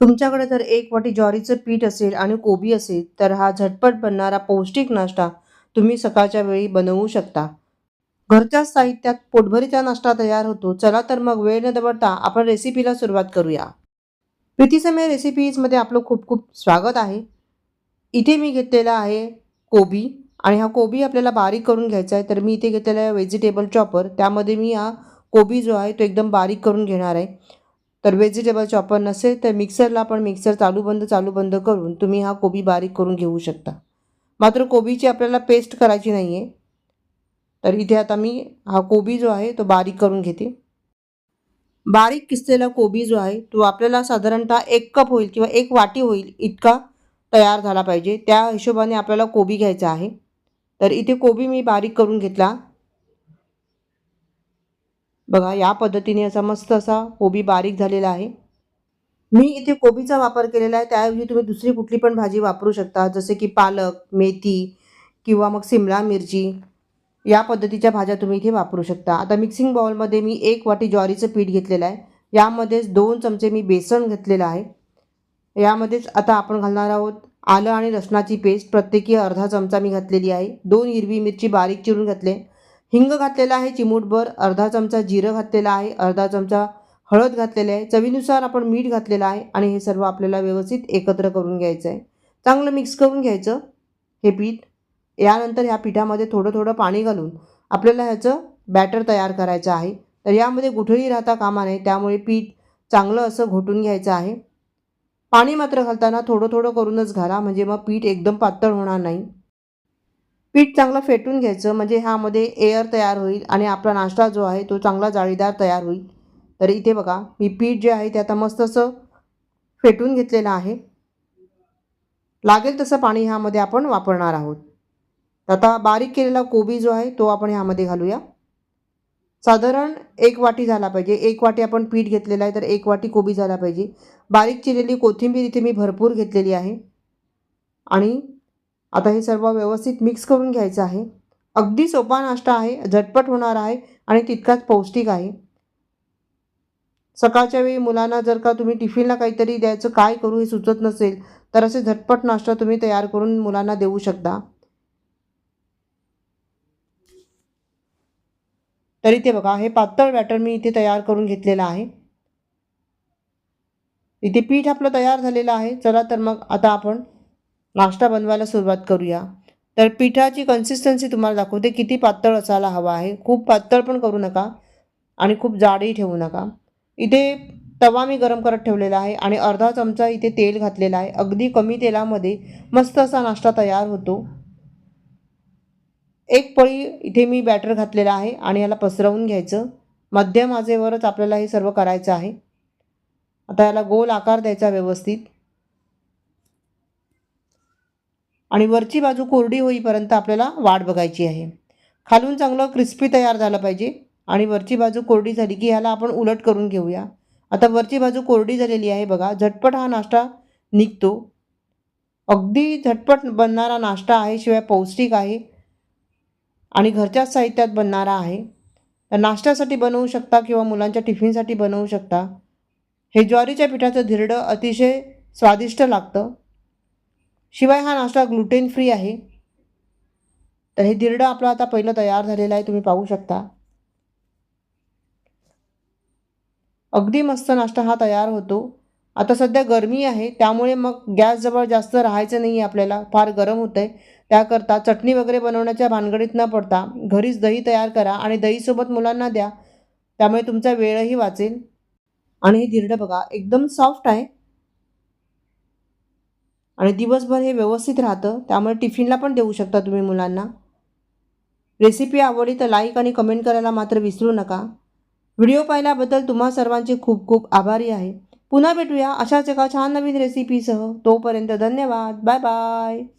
तुमच्याकडे जर एक वाटी ज्वारीचं पीठ असेल आणि कोबी असेल तर हा झटपट बनणारा पौष्टिक नाश्ता तुम्ही सकाळच्या वेळी बनवू शकता. घरच्या साहित्यात पोटभरीचा नाश्ता तयार होतो. चला तर मग वेळ न दवडता आपण रेसिपीला सुरुवात करूया. प्रीतीसमय रेसिपीजमध्ये आपलं खूप खूप स्वागत आहे. इथे मी घेतलेला आहे कोबी आणि हा कोबी आपल्याला बारीक करून घ्यायचा आहे तर मी इथे घेतलेला आहे व्हेजिटेबल चॉपर. त्यामध्ये मी हा कोबी जो आहे तो एकदम बारीक करून घेणार आहे. तर व्हेजिटेबल चॉपर नसेल तर मिक्सरला पण मिक्सर चालू बंद चालू बंद करून तुम्ही हा कोबी बारीक करून घेऊ शकता. मात्र कोबीची आपल्याला पेस्ट करायची नाही आहे तर इथे आता मी हा कोबी जो आहे तो बारीक करून घेते. बारीक किसलेला कोबी जो आहे तो आपल्याला साधारणतः एक कप होईल किंवा एक वाटी होईल इतका तयार झाला पाहिजे. त्या हिशोबाने आपल्याला कोबी घ्यायचा आहे. तर इथे कोबी मी बारीक करून घेतला. बघा या पद्धतीने असा मस्त असा कोबी बारीक झालेला आहे. मी इथे कोबीचा वापर केलेला आहे. त्याऐवजी तुम्ही दुसरी कुठली पण भाजी वापरू शकता जसे की पालक मेथी किंवा मग सिमला मिरची. या पद्धतीच्या भाज्या तुम्ही इथे वापरू शकता. आता मिक्सिंग बाउलमध्ये मी एक वाटी ज्वारीचं पीठ घेतलेलं आहे. यामध्येच दोन चमचे मी बेसन घेतलेलं आहे. यामध्येच आता आपण घालणार आहोत आलं आणि लसणाची पेस्ट प्रत्येकी अर्धा चमचा मी घातलेली आहे. दोन हिरवी मिरची बारीक चिरून घातले. हिंग घातलेला आहे चिमूटभर अर्धा चमचा जिरं घातलेला आहे अर्धा चमचा हळद घातलेली आहे चवीनुसार आपण मीठ घातलेलं आहे आणि हे सर्व आपल्याला व्यवस्थित एकत्र करून घ्यायचं आहे चांगलं मिक्स करून घ्यायचं हे पीठ. यानंतर ह्या पिठामध्ये थोडं थोडं पाणी घालून आपल्याला ह्याचं बॅटर तयार करायचं आहे. तर यामध्ये गुठळी राहता कामा नये त्यामुळे पीठ चांगलं असं घोटून घ्यायचं आहे. पाणी मात्र घालताना थोडं थोडं करूनच घाला म्हणजे मग पीठ एकदम पातळ होणार नाही. पीठ चांगलं फेटून घ्यायचं म्हणजे ह्यामध्ये एअर तयार होईल आणि आपला नाश्ता जो आहे तो चांगला जाळीदार तयार होईल. तर इथे बघा मी पीठ जे आहे ते आता मस्त असं फेटून घेतलेलं आहे. लागेल तसं पाणी ह्यामध्ये आपण वापरणार आहोत. आता बारीक केलेला कोबी जो आहे तो आपण ह्यामध्ये घालूया. साधारण एक वाटी झाला पाहिजे. एक वाटी आपण पीठ घेतलेलं आहे तर एक वाटी कोबी झाला पाहिजे. बारीक चिरलेली कोथिंबीर इथे मी भरपूर घेतलेली आहे. आणि आता हे सर्व व्यवस्थित मिक्स करून घ्यायचं आहे. अगदी सोपा नाश्ता आहे झटपट होणार आहे आणि तितकाच पौष्टिक आहे. सकाळच्या वेळी मुलांना जर का तुम्ही टिफिनला काहीतरी द्यायचं काय करू हे सुचत नसेल तर असे झटपट नाश्ता तुम्ही तयार करून मुलांना देऊ शकता. तरी ते बघा हे पातळ बॅटर मी इथे तयार करून घेतलेलं आहे. इथे पीठ आपलं तयार झालेलं आहे. चला तर मग आता आपण नाश्ता बनवायला सुरुवात करूया. तर पिठाची कन्सिस्टन्सी तुम्हाला दाखवते. किती पातळ असायला हवा आहे. खूप पातळ पण करू नका आणि खूप जाडही ठेवू नका. इथे तवा मी गरम करत ठेवलेला आहे आणि अर्धा चमचा इथे तेल घातलेला आहे. अगदी कमी तेलामध्ये मस्त असा नाश्ता तयार होतो. एक पळी इथे मी बॅटर घातलेला आहे आणि याला पसरवून घ्यायचं. मध्यम आजेवरच आपल्याला हे सर्व करायचं आहे. आता याला गोल आकार द्यायचा व्यवस्थित. आणि वरची बाजू कोरडी होईपर्यंत आपल्याला वाट बघायची आहे. खालून चांगलं क्रिस्पी तयार झालं पाहिजे आणि वरची बाजू कोरडी झाली की ह्याला आपण उलट करून घेऊया. आता वरची बाजू कोरडी झालेली आहे बघा झटपट हा नाश्ता निघतो. अगदी झटपट बनणारा नाश्ता आहे शिवाय पौष्टिक आहे आणि घरच्याच साहित्यात बनणारा आहे. तर नाश्त्यासाठी बनवू शकता किंवा मुलांच्या टिफिनसाठी बनवू शकता. हे ज्वारीच्या पिठाचं धिरडं अतिशय स्वादिष्ट लागतं. शिवाय हा नाश्ता ग्लुटेन फ्री आहे. तर हे दिरडं आपलं आता पहिलं तयार झालेलं आहे तुम्ही पाहू शकता. अगदी मस्त नाश्ता हा तयार होतो. आता सध्या गरमी आहे त्यामुळे मग गॅसजवळ जास्त राहायचं नाही आहे आपल्याला फार गरम होतं आहे त्याकरता चटणी वगैरे बनवण्याच्या भानगडीत न पडता घरीच दही तयार करा आणि दहीसोबत मुलांना द्या. त्यामुळे तुमचा वेळही वाचेल. आणि हे धिरडं बघा एकदम सॉफ्ट आहे. आणि दिवसभर हे व्यवस्थित राहतं त्यामुळे टिफिनला पण देऊ शकता तुम्ही मुलांना. रेसिपी आवडली तर लाईक आणि कमेंट करायला मात्र विसरू नका. व्हिडिओ पाहिल्याबद्दल तुम्हा सर्वांचे खूप खूप आभारी आहे. पुन्हा भेटूया अशाच एका छान नवीन रेसिपीसह तोपर्यंत धन्यवाद. Bye bye